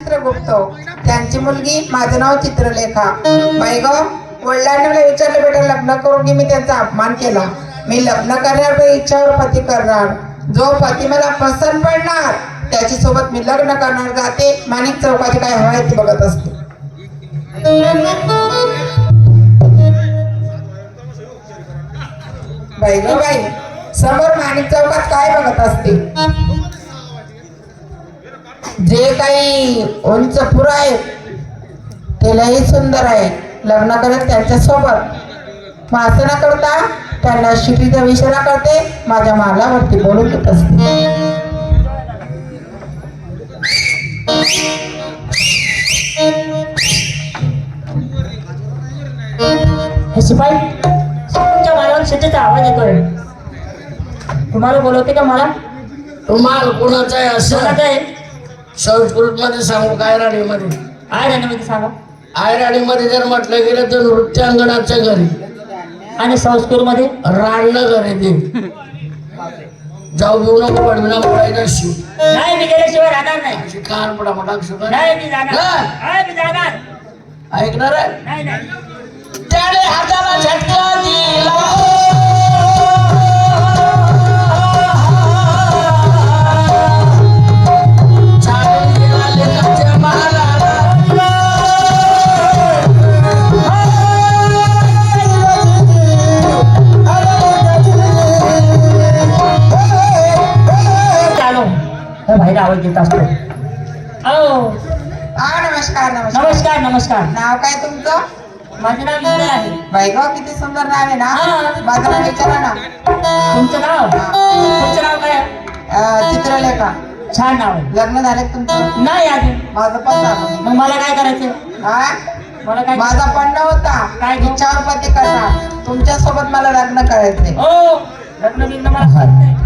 चित्रगुप्त. त्यांची मुलगी माझं नाव चित्रलेखा. बाई ग वडिलांनी मला विचारलं बेटा लग्न करून की मी त्यांचा अपमान केला. मी लग्न करणार इच्छावर पती करणार. जो पती मला पसंत पडणार त्याची सोबत मी लग्न करणार जाते. माणिक चौकाची काय हवाय ती बघत असते. बाई ग बाई समोर माणिक चौकात काय बघत असते? जे काही उंच पुरं आहे ते लई सुंदर आहे. लग्न करत त्यांच्यासोबत मग असं न करता त्यांना शिटीचा विचारा करते माझ्या मालावरती बोलून घेत असते. शिपाई तुमच्या मालावर शेतीचा आवाज येतोय. तुम्हाला बोलवते का मला? रुमाल कुणाचा आहे असं कोणाचा आहे संस्कृत मध्ये सांगू काय राणीमध्ये? आहे राणीमध्ये सांगा आयराणीमध्ये जर म्हटलं गेलं तर नृत्यांगणाच्या घरी. आणि संस्कृत मध्ये राणणं घर आहे ते जाऊ घेऊ नको पडविना बोलायचं शिव नाही मी गेल्याशिवाय राहणार नाही. कान पडा मोठा शुगर नाही मी जाणार. नाही मी जाणार. ऐकणार आहे? नाही नाही. त्याने हाताला झटका बाहेर आवाज देत असतो. हो. हा नमस्कार नमस्कार. नमस्कार नमस्कार. नाव काय तुमचं? माझं नाव विजय आहे. ग किती सुंदर नाव आहे ना? हा. माझं नाव विचारा ना. तुमचं नाव? तुमचं नाव काय? आहे? अं, चित्रलेखा. छान नाव आहे. लग्न झाले का तुमचं? नाही अजून. माझं पण झालं. मग मला काय करायचं? हा? मला काय माझा पण नव्हता काय गं? इच्छावर पती करणार तुमच्यासोबत मला लग्न करायचंय. हो. लग्न बिग्न मला करत नाही